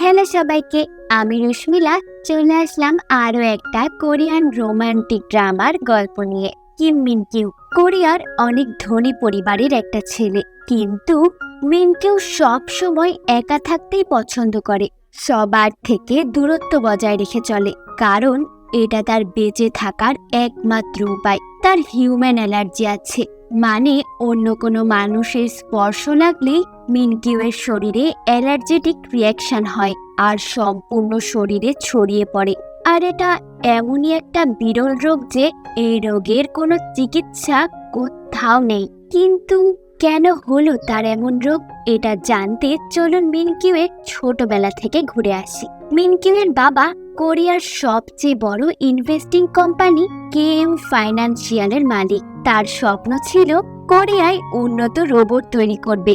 Hello সবাইকে, আমি রুশমিলা। চলে আসলাম আরও একটা কোরিয়ান রোমান্টিক ড্রামার গল্প নিয়ে। কিম মিন কিউ কোরিয়ার অনেক ধনী পরিবারের একটা ছেলে। কিন্তু মিন কিউ সব সময় একা থাকতেই পছন্দ করে। সবার থেকে দূরত্ব বজায় রেখে চলে। কারণ এটা তার বেঁচে থাকার একমাত্র উপায়। তার হিউম্যান অ্যালার্জি আছে। মানে অন্য কোনো মানুষের স্পর্শ লাগলেই মিনকিউয়ের শরীরে অ্যালার্জেটিক রিয়াকশন হয় আর সম্পূর্ণ শরীরে ছড়িয়ে পড়ে। আর এটা এমনই একটা বিরল রোগ যে এই রোগের কোনো চিকিৎসা কোথাও নেই। কিন্তু কেন হলো তার এমন রোগ? এটা জানতে চলুন মিনকিউয়ে ছোটবেলা থেকে ঘুরে আসি। মিনকিউয়ের বাবা কোরিয়ার সবচেয়ে বড় ইনভেস্টিং কোম্পানি কে এম ফাইন্যান্সিয়ালের মালিক। তার স্বপ্ন ছিল কোরিয়ায় উন্নত রোবট তৈরি করবে,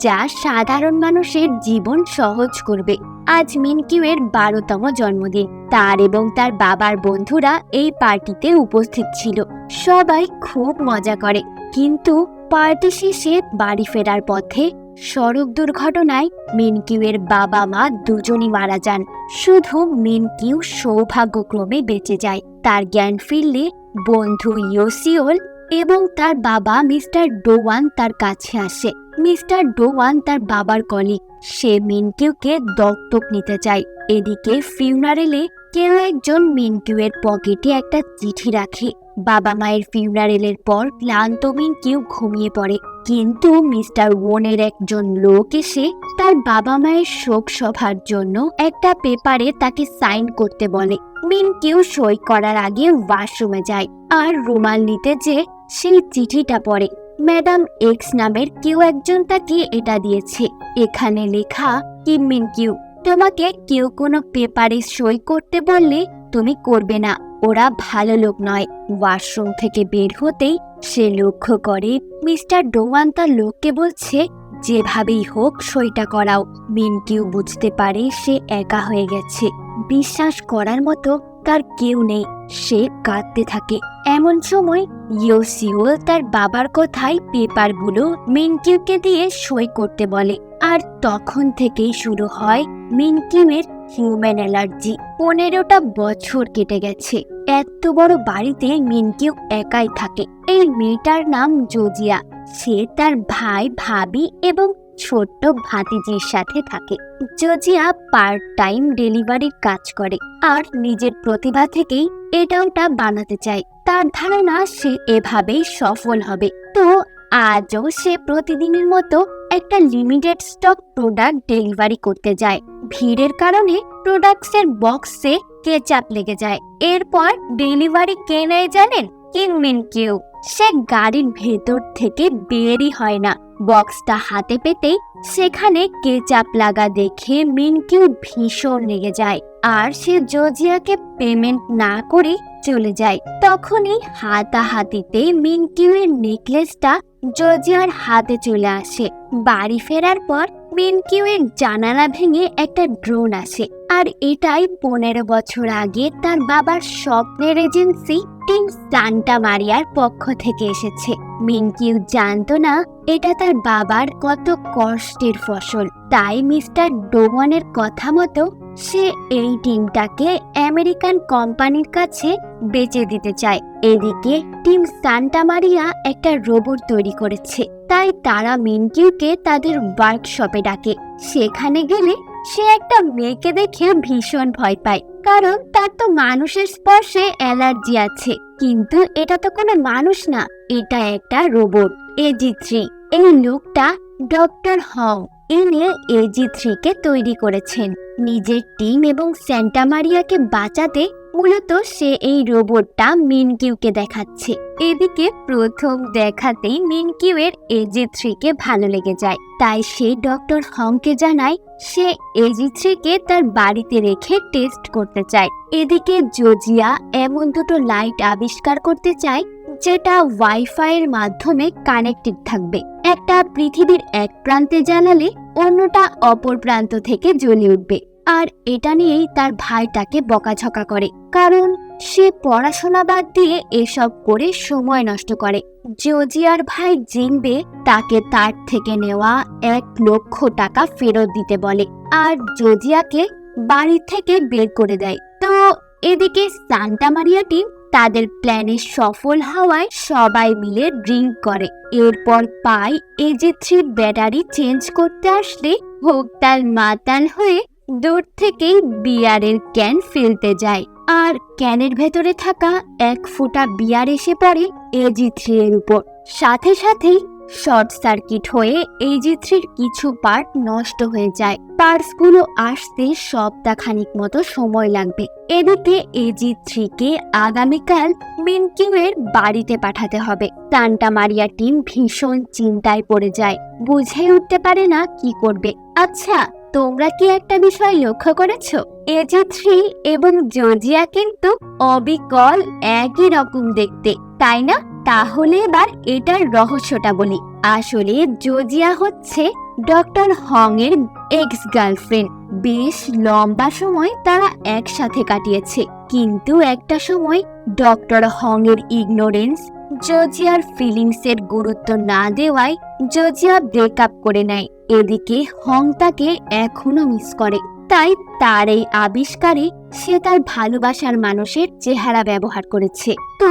যা সাধারণ মানুষের জীবন সহজ করবে। আজ মিনকিউয়ের বারোতম জন্মদিন। তার এবং তার বাবার বন্ধুরা এই পার্টিতে উপস্থিত ছিল। সবাই খুব মজা করে। কিন্তু পার্টি শেষে বাড়ি ফেরার পথে সড়ক দুর্ঘটনায় মিনকিউয়ের বাবা মা দুজনই মারা যান। শুধু মিনকিউ সৌভাগ্যক্রমে বেঁচে যায়। তার জ্ঞান ফিরলে বন্ধু ইয়োসিওল এবং তার বাবা মিস্টার ডোওয়ান তার কাছে আসে। মিস্টার ডোওয়ান তার বাবার কলিগ। সে মিনকিউকে দত্তক নিতে চায়। এদিকে ফিউনারেলে কেউ একজন মিনকিউয়ের পকেটে একটা চিঠি রাখে। বাবা মায়ের ফিউনারেলের পর ক্লান্ত মিনকিউ ঘুমিয়ে পড়ে। কিন্তু মিস্টার ওনের একজন লোক এসে তার বাবা মায়ের শোক সভার জন্য একটা পেপারে তাকে সাইন করতে বলে। মিন মিনকিউ সই করার আগে ওয়াশরুমে যায় আর রুমাল নিতে যে সেই চিঠিটা পড়ে। ম্যাডাম এক্স নামের কেউ একজন তাকে এটা দিয়েছে। এখানে লেখা, কি মিনকিউ, তোমাকে কেউ কোনো পেপারে সই করতে বললে তুমি করবে না। ওরা ভালো লোক নয়। ওয়াশরুম থেকে বের হতেই সে লক্ষ্য করে মিস্টার ডোয়ান তার লোককে বলছে, যেভাবেই হোক সইটা করাও। মিনকিউ বুঝতে পারে সে একা হয়ে গেছে। বিশ্বাস করার মতো তার কেউ নেই। সে কাঁদতে থাকে। এমন সময় ইয়োসিওল তার বাবার কথায় পেপারগুলো মিনকিউকে দিয়ে সই করতে বলে। আর তখন থেকেই শুরু হয় মিনকিউয়ের হিউম্যান অ্যালার্জি পনেরোটা বছর কেটে গেছে। এত বড় বাড়িতে মিনকিউ একাই থাকে। এই মেয়েটার নাম জোজিয়া। সে তার ভাই, ভাবি এবং ছোট্ট ভাতিজির সাথে থাকে। জোজিয়া পার্ট টাইম ডেলিভারির কাজ করে আর নিজের প্রতিভা থেকেই এটা ওটা বানাতে চায়। তার ধারণা সে এভাবেই সফল হবে। তো আজও সে প্রতিদিনের মতো একটা লিমিটেড স্টক প্রোডাক্ট ডেলিভারি করতে যায়। ভিড়ের কারণে প্রোডাক্টসের বক্সে কেচাপ লেগে যায়। এরপর ডেলিভারি কে নেয় জানেন? কিংমিন কেউ। সে গাড়ির ভেতর থেকে বেরই হয় না। বক্সটা হাতে পেতেই সেখানে কেচাপ লাগা দেখে মিনকিউ ভীষণ রেগে যায়। আর সে জজিয়াকে পেমেন্ট না করে চলে যায়। তখনই হাতাহাতিতে মিনকিউয়ের নেকলেসটা জজিয়ার হাতে চলে আসে। বাড়ি ফেরার পর মিনকিউয়ের জানালা ভেঙে একটা ড্রোন আসে আর এটাই পনেরো বছর আগে তার বাবার স্বপ্নের এজেন্সি টিম সান্টা মারিয়ার পক্ষ থেকে এসেছে। মিনকিউ জানতো না এটা তার বাবার কত কষ্টের ফসল। তাই মিস্টার ডোমনের কথা মতো সে এই টিমটাকে আমেরিকান কোম্পানির কাছে বেচে দিতে চায়। এদিকে টিম সান্টা মারিয়া একটা রোবট তৈরি করেছে। তাই তারা মিনকিউকে তাদের ওয়ার্কশপে ডাকে। সেখানে গেলে সে একটা মেয়েকে দেখে ভীষণ ভয় পায়। কারণ তার তো মানুষের স্পর্শে অ্যালার্জি আছে। কিন্তু এটা তো কোনো মানুষ না, এটা একটা রোবট। এজি থ্রি, এই লোকটা ডক্টর হং। ইনি এজি থ্রিকে তৈরি করেছেন। নিজের টিম এবং স্যান্টা মারিয়াকে বাঁচাতে মূলত সে এই রোবটটা মিনকিউকে দেখাচ্ছে। এদিকে প্রথম দেখাতেই মিনকিউয়ের এজি থ্রিকে ভালো লেগে যায়। তাই সে ডক্টর হংকে জানায়, সে এজি থ্রিকে তার বাড়িতে রেখে টেস্ট করতে চায়। এদিকে জোজিয়া এমন দুটো লাইট আবিষ্কার করতে চায়, যেটা ওয়াইফাই এর মাধ্যমে কানেক্টেড থাকবে। একটা পৃথিবীর এক প্রান্তে জ্বালালে অন্যটা অপর প্রান্ত থেকে জ্বলে উঠবে। আর এটা নিয়েই তার ভাই তাকে বকাঝকা করে। কারণ সে পড়াশোনা বাদ দিয়ে এসব করে সময় নষ্ট করে। জর্জিয়ার ভাই জিনবে তাকে তার থেকে নেওয়া এক লক্ষ টাকা ফেরত দিতে বলে। আর জর্জিয়াকে বাড়ি থেকে বের করে দেয়। তো এদিকে সান্টা মারিয়াটি তাদের প্ল্যানে সফল হওয়ায় সবাই মিলে ড্রিঙ্ক করে। এরপর পাই A G three battery change করতে আসলে ভোক্তাল মাতাল হয়ে দূর থেকেই বিয়ারের ক্যান ফেলতে যায়। আর ক্যানের ভেতরে থাকা এক ফোঁটা বিয়ার এসে পড়ে এজি থ্রি এর উপর। সাথে সাথেই শর্ট সার্কিট হয়ে এজি থ্রির কিছু পার্ট নষ্ট হয়ে যায়। পার্টসগুলো আসতে সপ্তাহখানিক মতো সময় লাগবে। এদিকে এজি থ্রিকে আগামীকাল মিনকিউয়ের বাড়িতে পাঠাতে হবে। সান্টা মারিয়া টিম ভীষণ চিন্তায় পড়ে যায়। বুঝে উঠতে পারে না কি করবে। আচ্ছা তোমরা কি একটা বিষয় লক্ষ্য করেছ? এজি থ্রি এবং জর্জিয়া কিন্তু অবিকল একই রকম দেখতে, তাই না? তাহলে এবার এটার রহস্যটা বলি। আসলে জর্জিয়া হচ্ছে ডক্টর হং এর এক্স গার্লফ্রেন্ড বেশ লম্বা সময় তারা একসাথে কাটিয়েছে। কিন্তু একটা সময় ডক্টর হং এর ইগনোরেন্স জর্জিয়ার ফিলিংস এর গুরুত্ব না দেওয়ায় জর্জিয়া ব্রেকআপ করে নেয়। এদিকে হং তাকে এখনও মিস করে। তাই তার এই আবিষ্কারে সে তার ভালোবাসার মানুষের চেহারা ব্যবহার করেছে। তো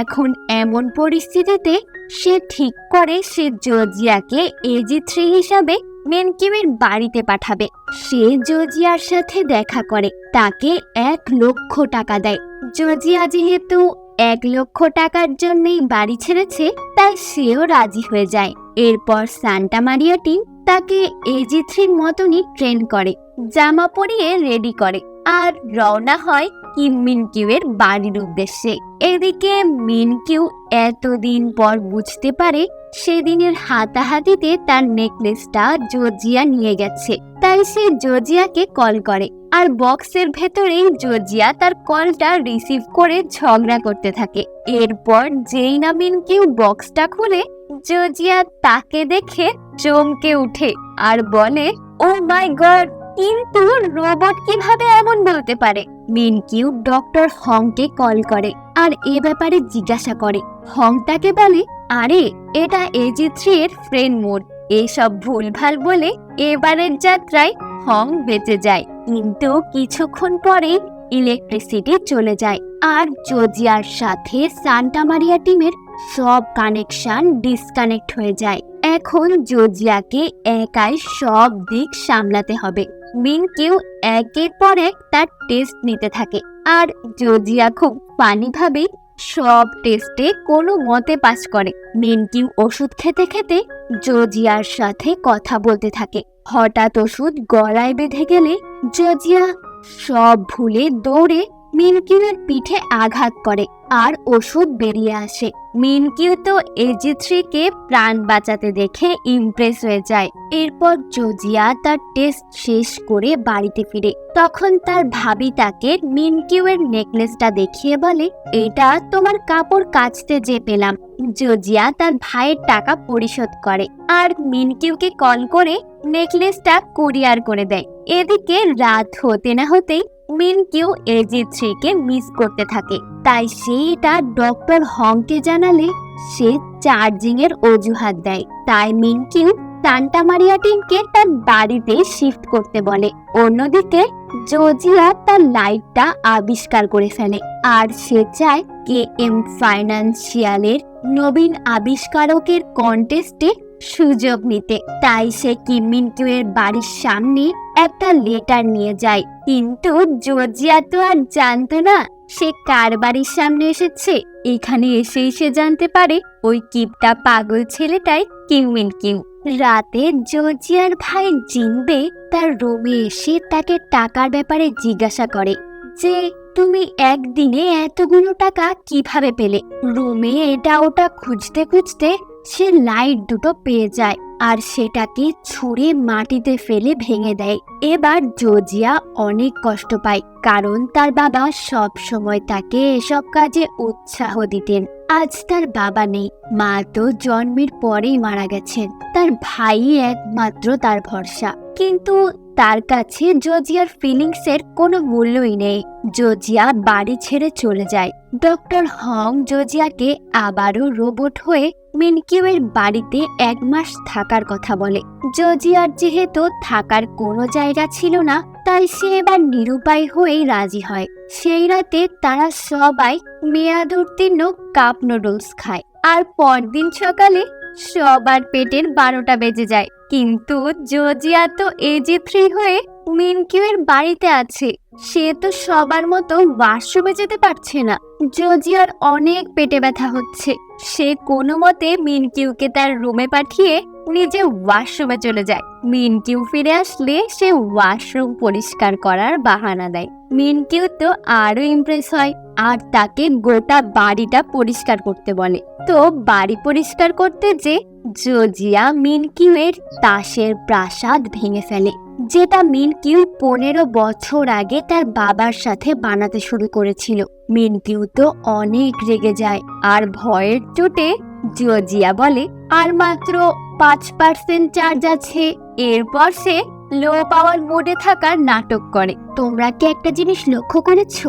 এখন এমন পরিস্থিতিতে সে ঠিক করে সে জর্জিয়াকে এজি থ্রি হিসাবে মেনকিমের বাড়িতে পাঠাবে। সে জর্জিয়ার সাথে দেখা করে, তাকে এক লক্ষ টাকা দেয়। জর্জিয়া যেহেতু এক লক্ষ টাকার জন্যই বাড়ি ছেড়েছে, তাই সেও রাজি হয়ে যায়। এরপর সান্টা মারিয়া টিম তাকে এজি থ্রির মতনই ট্রেন করে। জামা পরিয়ে রেডি করে। আর রওনা হয় কিম মিনকিউয়ের বাড়ির উদ্দেশ্যে। এদিকে মিনকিউ এতদিন পর বুঝতে পারে সেদিনের হাতাহাতিতে তার নেকলেসটা জর্জিয়া নিয়ে গেছে। তাই সে জর্জিয়াকে কল করে। আর বক্সের ভেতরেই জর্জিয়া তার কলটা রিসিভ করে ঝগড়া করতে থাকে। এরপর যেই না মিনকিউ বক্সটা খুলে, জর্জিয়া তাকে দেখে চমকে উঠে আর বলে ও মাই গড কিন্তু রোবট কীভাবে এমন বলতে পারে? মিনকিউ ডক্টর হংকে কল করে আর এ ব্যাপারে জিজ্ঞাসা করে। হং তাকে বলে, আরে, এটা এজি থ্রি এর ফ্রেন্ড মোড। এসব ভুলভাল বলে এবারের যাত্রায় হং বেঁচে যায়। কিন্তু কিছুক্ষণ পরে ইলেকট্রিসিটি চলে যায় আর জোজিয়ার সাথে সান্টা মারিয়া টিমের সব কানেকশন ডিসকানেক্ট হয়ে যায়। এখন জর্জিয়াকে একাই সব দিক সামলাতে হবে। মিনকিউ একের পর এক তার টেস্ট নিতে থাকে। আর জর্জিয়া খুব ফানিভাবে সব টেস্টে কোনো মতে পাস করে। মিনকিউ ওষুধ খেতে খেতে জর্জিয়ার সাথে কথা বলতে থাকে। হঠাৎ ওষুধ গলায় বেঁধে গেলে জর্জিয়া সব ভুলে দৌড়ে মিনকিউয়ের পিঠে আঘাত করে আর ওষুধ বেরিয়ে আসে। মিনকিউ তো এজি থ্রিকে প্রাণ বাঁচাতে দেখে ইমপ্রেস হয়ে যায়। এরপর জোজিয়া তার টেস্ট শেষ করে বাড়িতে ফিরে। তখন তার ভাবি তাকে মিনকিউয়ের নেকলেসটা দেখিয়ে বলে, এটা তোমার কাপড় কাচতে যে পেলাম। জোজিয়া তার ভাইয়ের টাকা পরিশোধ করে আর মিনকিউকে কল করে নেকলেসটা কুরিয়ার করে দেয়। এদিকে রাত হতে না হতেই মিনকিউ এজি থ্রিকে মিস করতে থাকে। তাই সে এটা ডক্টর হংকে জানালে সে চার্জিং এর অজুহাত দেয়। তাই মিনকিউ সান্টা মারিয়া টিমকে তার বাড়িতে শিফট করতে বলে। অন্যদিকে, জর্জিয়া তার লাইটটা আবিষ্কার করে ফেলে। আর সে চায় কে এম ফাইন্যান্সিয়ালের নবীন আবিষ্কারকের কন্টেস্টে সুযোগ নিতে। তাই সে কিমিনকিউ এর বাড়ির সামনে একটা লেটার নিয়ে যায় কিন্তু জর্জিয়া তো আর জানতো না, সে কার বাড়ির সামনে এসেছে। এখানে এসেই সে জানতে পারে, ওই কিপটা পাগল ছেলেটাই কিউমিন কিউ। রাতে জর্জিয়ার ভাই জিনবে তার রুমে এসে তাকে টাকার ব্যাপারে জিজ্ঞাসা করে যে, তুমি একদিনে এতগুলো টাকা কীভাবে পেলে? রুমে এটা ওটা খুঁজতে খুঁজতে সে লাইট দুটো পেয়ে যায়। আর সেটাকে ছুঁড়ে মাটিতে ফেলে ভেঙে দেয়। এবার জর্জিয়া অনেক কষ্ট পায়, কারণ তার বাবা সব সময় তাকে এসব কাজে উৎসাহ দিতেন। আজ তার বাবা নেই, মা তো জন্মের পরেই মারা গেছেন। তার ভাই একমাত্র তার ভরসা। কিন্তু তার কাছে জর্জিয়ার ফিলিংসের কোনো মূল্যই নেই। জর্জিয়া বাড়ি ছেড়ে চলে যায়। ডক্টর হং জর্জিয়াকে আবারও রোবট হয়ে মিনকিউয়ের বাড়িতে এক মাস থাকার কথা বলে। জর্জিয়ার যেহেতু থাকার কোনো জায়গা ছিল না, তাই সে এবার নিরুপায় হয়েই রাজি হয়। সেই রাতে তারা সবাই মেয়াদ উত্তীর্ণ কাপ নুডলস খায় আর পরদিন সকালে সবার পেটের বারোটা বেজে যায়। কিন্তু জর্জিয়া তো এজি থ্রি হয়ে মিনকিউয়ের বাড়িতে আছে। সে তো সবার মতো ওয়াশরুমে যেতে পারছে না। জর্জিয়ার অনেক পেটে ব্যথা হচ্ছে, সে কোনো মতে মিনকিউকে তার রুমে পাঠিয়ে নিজে ওয়াশরুমে চলে যায়। মিনকিউ ফিরে আসলে সে ওয়াশরুম পরিষ্কার করার বাহানা দেয়। মিনকিউ তো আরও ইমপ্রেস হয় আর তাকে গোটা বাড়িটা পরিষ্কার করতে বলে। তো বাড়ি পরিষ্কার করতে যে জর্জিয়া মিনকিউয়ের তাসের প্রাসাদ ভেঙে ফেলে, যেটা মিনকিউ পনেরো বছর আগে তার বাবার সাথে বানাতে শুরু করেছিল। মিনকিউ তো অনেক রেগে যায়, আর ভয়ের চোটে জর্জিয়া বলে, আর মাত্র পাঁচ পার্সেন্ট চার্জ আছে। এরপর সে লো পাওয়ার মোডে থাকার নাটক করে। তোমরা কি একটা জিনিস লক্ষ্য করেছ?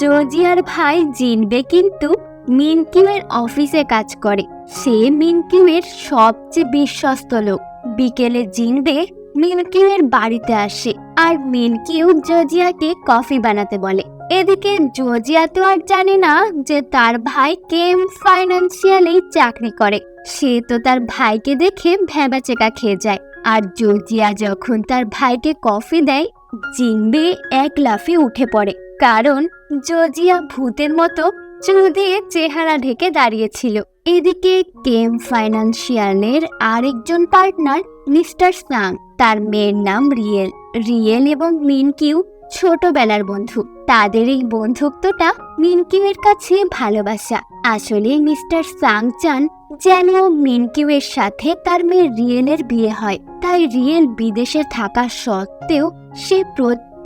জর্জিয়ার ভাই জিনবে কিন্তু মিনকিউয়ের অফিসে কাজ করে। সে মিনকিউয়ের সবচেয়ে বিশ্বস্ত লোক। বিকেলে জিনবে মিনকিউয়ের বাড়িতে আসে আর মিনকিউ জর্জিয়াকে কফি বানাতে বলে। এদিকে জর্জিয়া তো আর জানে না যে তার ভাই কেম ফাইন্যান্সিয়ালি চাকরি করে। সে তো তার ভাইকে দেখে ভেবাচেকা খেয়ে যায়। আর জর্জিয়া যখন তার ভাইকে কফি দেয় জিনবে এক লাফে উঠে পড়ে। কারণ জর্জিয়া ভূতের মতো চুল চেহারা ঢেকে দাঁড়িয়েছিল এদিকে কেম ফাইন্যান্সিয়ালের আরেকজন পার্টনার মিস্টার সাং তার মেয়ের নাম রিয়েল। রিয়েল এবং মিনকিউ ছোটবেলার বন্ধু। তাদের এই বন্ধুত্বটা মিনকিউয়ের কাছে ভালোবাসা। আসলে মিস্টার সাং চান যেন মিনকিউয়ের সাথে তার মেয়ে রিয়েলের বিয়ে হয়। তাই রিয়েল বিদেশে থাকা সত্ত্বেও সে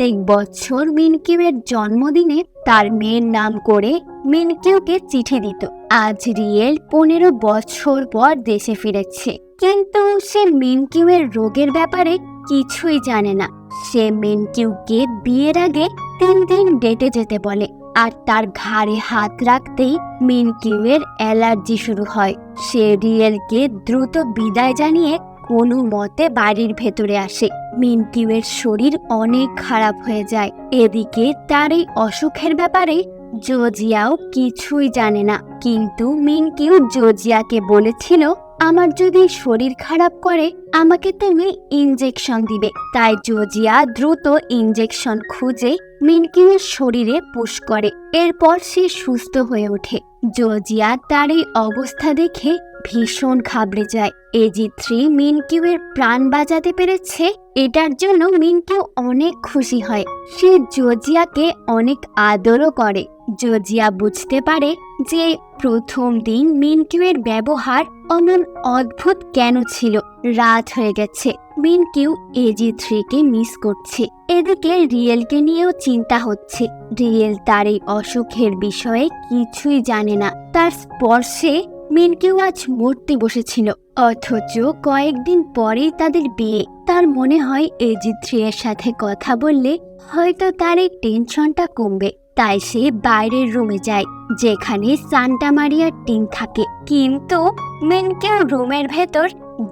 প্রত্যেক বছর মিনকিউয়ের জন্মদিনে তার মেয়ের নাম করে মিনকিউকে চিঠি দিত। আজ রিয়েল পনেরো বছর পর দেশে ফিরেছে। কিন্তু সে মিনকিউয়ের রোগের ব্যাপারে কিছুই জানে না। সে মিনকিউকে বিয়ের আগে তিন দিন ডেটে যেতে বলে। আর তার ঘাড়ে হাত রাখতেই মিনকিউয়ের অ্যালার্জি শুরু হয়। সে রিয়েলকে দ্রুত বিদায় জানিয়ে কোনো মতে বাড়ির ভেতরে আসে। মিনকিউয়ের শরীর অনেক খারাপ হয়ে যায়। এদিকে তার এই অসুখের ব্যাপারে জর্জিয়াও কিছুই জানে না। কিন্তু মিনকিউ জর্জিয়াকে বলেছিল, আমার যদি শরীর খারাপ করে, আমাকে তুমি ইনজেকশন দিবে। তাই জর্জিয়া দ্রুত ইনজেকশন খুঁজে মিনকিউয়ের শরীরে পুশ করে। এরপর সে সুস্থ হয়ে ওঠে। জর্জিয়া তার এই অবস্থা দেখে ভীষণ ঘাবড়ে যায়। এজি থ্রি মিনকিউয়ের প্রাণ বাঁচাতে পেরেছে, এটার জন্য মিনকিউ অনেক খুশি হয়। সে জর্জিয়াকে অনেক আদরও করে। জর্জিয়া বুঝতে পারে যে প্রথম দিন মিনকিউয়ের ব্যবহার অমন অদ্ভুত কেন ছিল। রাত হয়ে গেছে। মিনকিউ এজি থ্রিকে মিস করছে। এদিকে রিয়েলকে নিয়েও চিন্তা হচ্ছে। রিয়েল তার এই অসুখের বিষয়ে কিছুই জানে না। তার স্পর্শে মিনকিউ আজ মরতে বসেছিল, অথচ কয়েকদিন পরেই তাদের বিয়ে। তার মনে হয় এজি থ্রি এর সাথে কথা বললে হয়তো তার এই টেনশনটা কমবে। তাই সে বাইরের রুমে যায়, যেখানে সান্টা মারিয়ার টিম থাকে। কিন্তু মিনকেও রুমের ভেতর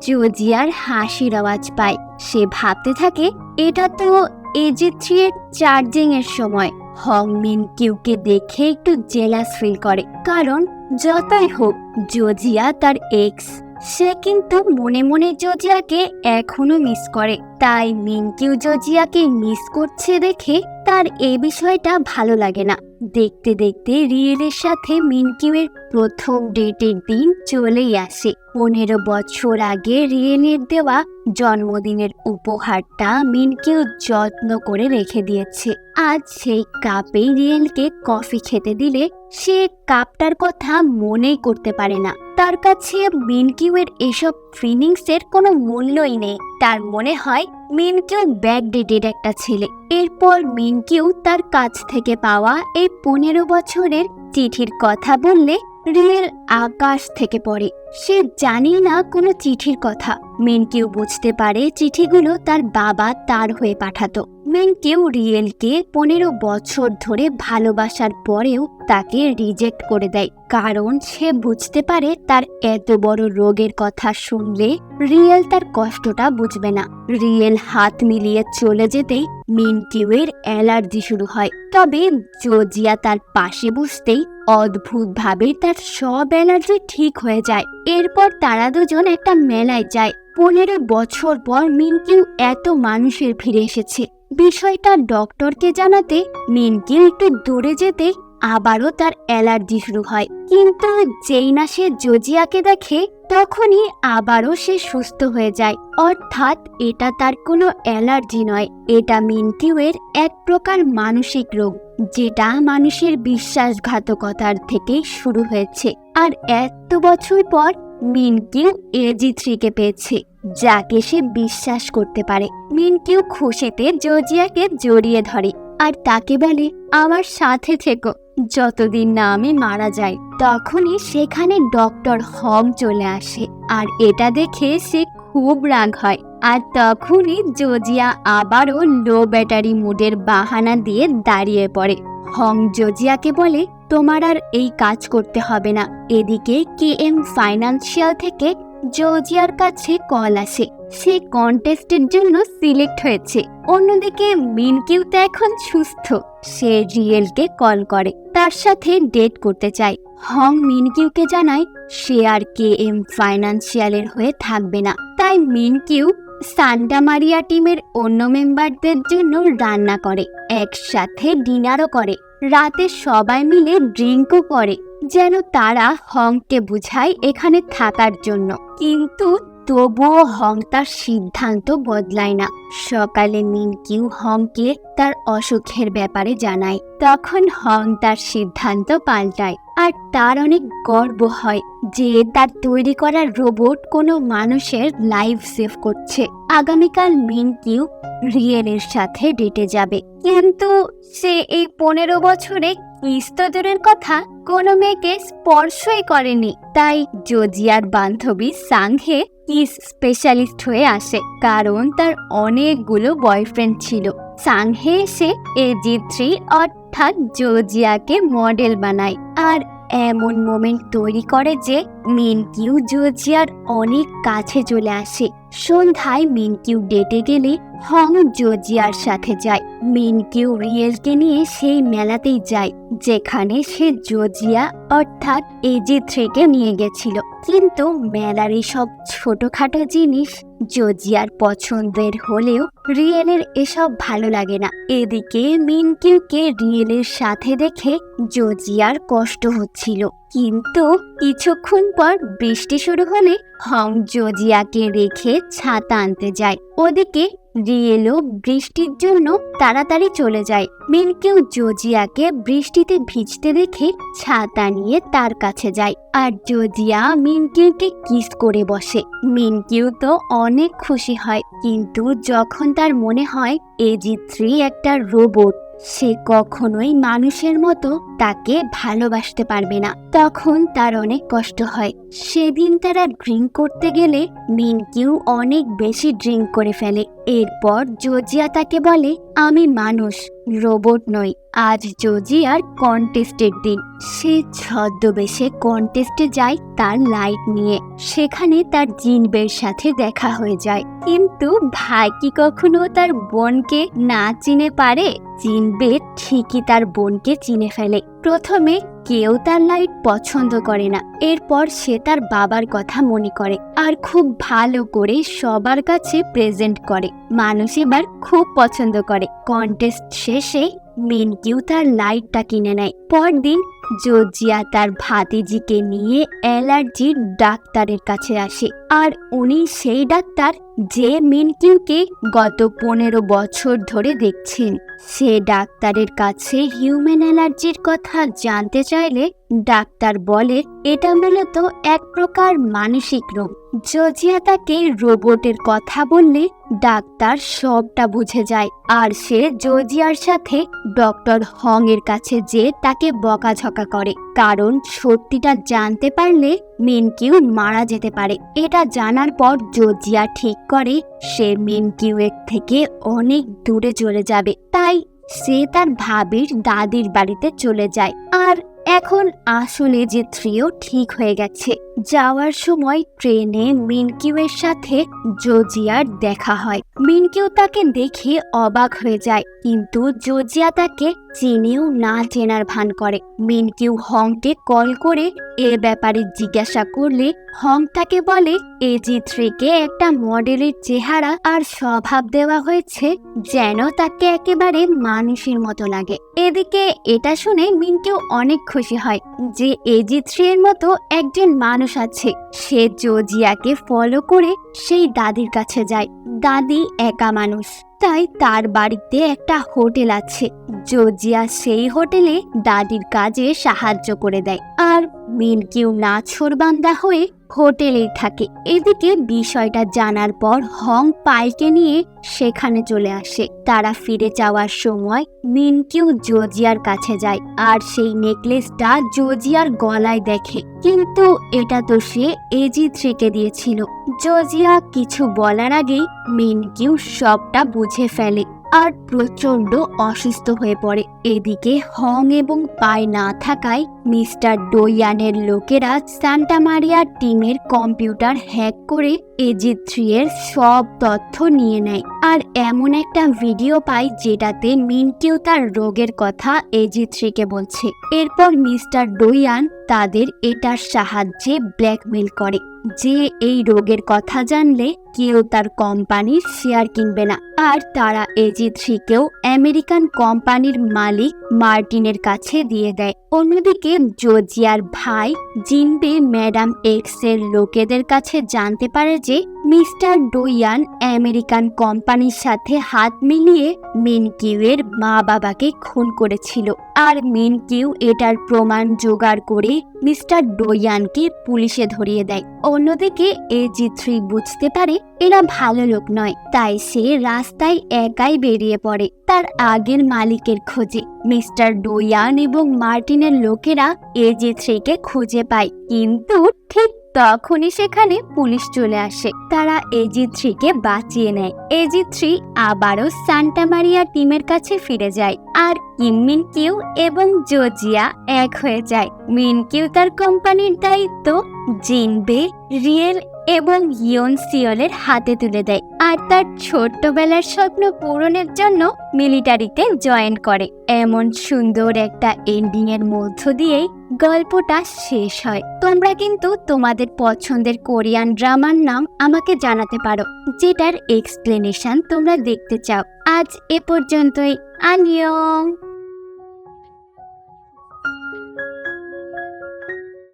জর্জিয়ার হাসির আওয়াজ পায়। সে ভাবতে থাকে, এটা তো এজি থ্রি এর চার্জিং এর সময়। হং মিন কিউকে দেখে একটু জেলাস ফিল করে, কারণ যতই হোক, জোজিয়া তার এক্স সে কিন্তু মনে মনে জর্জিয়াকে এখনও মিস করে। তাই মিনকিউ জর্জিয়াকে মিস করছে দেখে তার এই বিষয়টা ভালো লাগে না। দেখতে দেখতে রিয়েলের সাথে মিনকিউয়ের প্রথম ডেটের দিন চলেই আসে। পনেরো বছর আগে রিয়েলের দেওয়া জন্মদিনের উপহারটা মিনকিউ যত্ন করে রেখে দিয়েছে। আজ সেই কাপে রিয়েলকে কফি খেতে দিলে সে কাপটার কথা মনেই করতে পারে না। তার কাছে মিনকিউয়ের এসব ফিলিংসের কোনো মূল্যই নেই। তার মনে হয় মিনকিউ ব্যাকডেটেড একটা ছেলে। এরপর মিনকিউ তার কাছ থেকে পাওয়া এই পনেরো বছরের চিঠির কথা বললে রিয়েল আকাশ থেকে পড়ে। সে জানি না কোনো চিঠির কথা। মিনকিউ বুঝতে পারে চিঠিগুলো তার বাবা তার হয়ে পাঠাতো। মিনকিউ রিয়েলকে পনেরো বছর ধরে ভালোবাসার পরেও তাকে রিজেক্ট করে দেয়। কারণ সে বুঝতে পারে তার এত বড় রোগের কথা শুনলে রিয়েল তার কষ্টটা বুঝবে না। রিয়েল হাত মিলিয়ে চলে যেতেই মিনকিউয়ের অ্যালার্জি শুরু হয়। তবে জর্জিয়া তার পাশে বসতেই অদ্ভুতভাবে তার সব অ্যালার্জি ঠিক হয়ে যায়। এরপর তারা দুজন একটা মেলায় যায়। পনেরো বছর পর মিনকিউ এত মানুষের ফিরে এসেছে। বিষয়টা ডক্টরকে জানাতে মিনকিউ একটু দূরে যেতে আবারও তার অ্যালার্জি শুরু হয়। কিন্তু যেই না সে জজিয়াকে দেখে, তখনই আবারও সে সুস্থ হয়ে যায়। অর্থাৎ এটা তার কোনো অ্যালার্জি নয়। এটা মিনকিউয়ের এক প্রকার মানসিক রোগ, যেটা মানুষের বিশ্বাসঘাতকতার থেকে শুরু হয়েছে। আর এত বছর পর মিনকিউ এজি থ্রিকে পেয়েছে, যাকে সে বিশ্বাস করতে পারে। মিনকিউ খুশিতে জর্জিয়াকে জড়িয়ে ধরে, আর তাকে বলে, আমার সাথে থেকো। যতদিন না আমি মারা যাই, তখনই সেখানে ডক্টর হং চলে আসে, আর এটা দেখে সে খুব রাগ হয়। আর তখনই জজিয়া আবারও লো ব্যাটারি মুডের বাহানা দিয়ে দাঁড়িয়ে পড়ে। হং জজিয়াকে বলে, তোমার আর এই কাজ করতে হবে না। এদিকে কে এম ফাইন্যান্সিয়াল থেকে জর্জিয়ার কাছে কল আসে। সে কন্টেস্টের জন্য সিলেক্ট হয়েছে। অন্যদিকে মিনকিউ তো এখন সুস্থ। সে রিয়েলকে কল করে। তার সাথে ডেট করতে চায়। হং মিনকিউকে জানায়, সে আর কে এম ফাইন্যান্সিয়ালের হয়ে থাকবে না। তাই মিনকিউ সান্টা মারিয়া টিমের অন্য মেম্বারদের জন্য রান্না করে। একসাথে ডিনারও করে। রাতে সবাই মিলে ড্রিঙ্কও করে। যেন তারা হংকে বুঝায় এখানে থাকার জন্য। কিন্তু তবুও হং তার সিদ্ধান্ত বদলায় না। সকালে মিনকিউ হংকে তার অসুখের ব্যাপারে জানায়। তখন হং তার সিদ্ধান্ত পাল্টায়। আর তার অনেক গর্ব হয় যে তার তৈরি করা রোবট কোনো মানুষের লাইফ সেভ করছে। আগামীকাল মিনকিউ রিয়েলের সাথে ডেটে যাবে। কিন্তু সে এই পনেরো বছরে কিস্তদূরের কথা কোনো মেয়েকে স্পর্শই করেনি, তাই জোজিয়ার বান্ধবী সাংহে কিস স্পেশালিস্ট হয়ে আসে, কারণ তার অনেকগুলো বয়ফ্রেন্ড ছিল। সাংহে এসে এজি থ্রি অর্থাৎ জজিয়াকে মডেল বানায়, আর এমন মোমেন্ট তৈরি করে যে মিনকিউ জর্জিয়ার অনেক কাছে চলে আসে। সন্ধ্যায় মিনকিউ ডেটে গেলে হং জর্জিয়ার সাথে যায়। মিনকিউ রিয়েলকে নিয়ে সেই মেলাতেই যায়, যেখানে সে জর্জিয়া অর্থাৎ এজি থ্রিকে নিয়ে গেছিল। কিন্তু মেলার এসব ছোটখাটো জিনিস জর্জিয়ার পছন্দের হলেও রিয়েলের এসব ভালো লাগে না। এদিকে মিনকিউকে রিয়েলের সাথে দেখে জর্জিয়ার কষ্ট হচ্ছিল। কিন্তু কিছুক্ষণ পর বৃষ্টি শুরু হলে হং জজিয়াকে রেখে ছাতা আনতে যায়। ওদিকে রিয়েলও বৃষ্টির জন্য তাড়াতাড়ি চলে যায়। মিনকেও জজিয়াকে বৃষ্টিতে ভিজতে দেখে ছাতা নিয়ে তার কাছে যায়। আর জজিয়া মিনকিউকে কিস করে বসে। মিনকিউ তো অনেক খুশি হয়, কিন্তু যখন তার মনে হয় এজি থ্রি একটা রোবট, সে কখনোই মানুষের মতো তাকে ভালোবাসতে পারবে না। তখন তার অনেক কষ্ট হয়। সেদিন তারা ড্রিঙ্ক করতে গেলে মিনকিউ অনেক বেশি ড্রিঙ্ক করে ফেলে। এরপর জজিয়া তাকে বলে, আমি মানুষ, রোবট নই। আজ জজিয়ার কন্টেস্টের দিন। সে ছদ্মবেশে কন্টেস্টে যায় তার লাইট নিয়ে। সেখানে তার জিনবের সাথে দেখা হয়ে যায়। কিন্তু ভাই কি কখনো তার বোনকে না চিনে পারে? চিনবে ঠিকই তার বোনকে চিনে ফেলে। প্রথমে কেউ তার লাইট পছন্দ করে না, এরপর সে তার বাবার কথা মনে করে আর খুব ভালো করে সবার কাছে প্রেজেন্ট করে। মানুষ এবার খুব পছন্দ করে। কন্টেস্ট শেষে মিনকিউ তার লাইটটা কিনে নেয়। পরদিন জর্জিয়া তার ভাতিজিকে নিয়ে অ্যালার্জির ডাক্তারের কাছে আসে আর উনি সেই ডাক্তার যে মিনকিউকে গত পনেরো বছর ধরে দেখছেন, সে ডাক্তারের কাছে হিউম্যান অ্যালার্জির কথা জানতে চাইলে ডাক্তার বলে, এটা মূলত এক প্রকার মানসিক রোগ। জজিয়া তাকে রোবটের কথা বললে ডাক্তার সবটা বুঝে যায়, আর সে জর্জিয়ার সাথে ডক্টর হং এর কাছে যে তাকে বকাঝকা করে। কারণ সত্যিটা জানতে পারলে মিনকিউ মারা যেতে পারে। এটা জানার পর জর্জিয়া ঠিক করে সে মিনকিউয়ের থেকে অনেক দূরে চলে যাবে। তাই সে তার ভাবির দাদির বাড়িতে চলে যায়। আর এখন আসলে যে থ্রিও ঠিক হয়ে গেছে। যাওয়ার সময় ট্রেনে মিনকিউয়ের সাথে জোজিয়ার দেখা হয়। মিনকিউ তাকে দেখে অবাক হয়ে যায়, কিন্তু জোজিয়া তাকে চিনেও না চেনার ভান করে। মিনকিউ হংকে কল করে এ ব্যাপারে জিজ্ঞাসা করলে হং তাকে বলে এজি থ্রিকে একটা মডেলের চেহারা আর স্বভাব দেওয়া হয়েছে, যেন তাকে একেবারে মানুষের মতো লাগে। এদিকে এটা শুনে মিনকিউ অনেক খুশি হয় যে এজি থ্রি এর মতো একজন মানুষ আছে। সে জোজিয়াকে ফলো করে সেই দাদির কাছে যায়। দাদি একা মানুষ, তাই তার বাড়িতে একটা হোটেল আছে। জোজিয়া সেই হোটেলে দাদির কাজে সাহায্য করে দেয়। আর মিনকিউ নাছোড়বান্দা হয়ে হোটেলেই থাকে। এদিকে বিষয়টা জানার পর হং পাইকে নিয়ে সেখানে চলে আসে। তারা ফিরে যাওয়ার সময় মিনকিউ জোজিয়ার কাছে যায় আর সেই নেকলেসটা জোজিয়ার গলায় দেখে। কিন্তু এটা তো সে এজি থ্রিকে দিয়েছিল। জোজিয়া কিছু বলার আগেই মিনকিউ সবটা বুঝে ফেলে। আর প্রচণ্ড অসুস্থ হয়ে পড়ে। এদিকে হং এবং পায় না থাকায় মিস্টার ডোয়ানের লোকেরা সান্টা মারিয়া টিমের কম্পিউটার হ্যাক করে এজি থ্রি এর সব তথ্য নিয়ে নেয়। আর এমন একটা ভিডিও পায় যেটাতে মিন্টিও তার রোগের কথা এজি থ্রিকে বলছে। এরপর মিস্টার ডোয়ান তাদের এটার সাহায্যে ব্ল্যাকমেল করে যে এই রোগের কথা জানলে কেউ তার কোম্পানির শেয়ার কিনবে না। আর তারা এজি থ্রিকেও আমেরিকান কোম্পানির মালিক মার্টিনের কাছে দিয়ে দেয়। অন্যদিকে জর্জিয়ার ভাই জিনবে ম্যাডাম এক্সের লোকেদের কাছে জানতে পারে যে মিস্টার ডোয়ান আমেরিকান কোম্পানির সাথে হাত মিলিয়ে মিনকিউয়ের মা বাবাকে খুন করেছিল। আর মিনকিউ এটার প্রমাণ জোগাড় করে মিস্টার ডোয়ানকে পুলিশে ধরিয়ে দেয়। অন্যদিকে এজি থ্রি বুঝতে পারে এরা ভালো লোক নয়, তাই সে রাস্তায় একাই বেরিয়ে পড়ে। তার আগের মালিকের খোঁজে মিস্টার ডোয়ান এবং মার্টিনের লোকেরা এজি থ্রিকে খুঁজে পায়। কিন্তু ঠিক তখনই সেখানে পুলিশ চলে আসে। তারা এজি থ্রিকে বাঁচিয়ে নেয়। এজি থ্রি আবারও সান্টা মারিয়া টিমের কাছে ফিরে যায় আর কিমমিন কিউ এবং জোজিয়া এক হয়ে যায়। মিন কিউ তার কোম্পানির দায়িত্ব জিনবে, রিয়েল এবং ইয়ন সিওলের হাতে তুলে দেয় আর তার ছোট্টবেলার স্বপ্ন পূরণের জন্য মিলিটারিতে জয়েন করে। এমন সুন্দর একটা এন্ডিং এর মধ্য দিয়েই গল্পটা শেষ হয়। তোমরা কিন্তু তোমাদের পছন্দের কোরিয়ান ড্রামার নাম আমাকে জানাতে পারো, যেটার এক্সপ্লেনেশন তোমরা দেখতে চাও। আজ এ পর্যন্তই। আনিয়ং!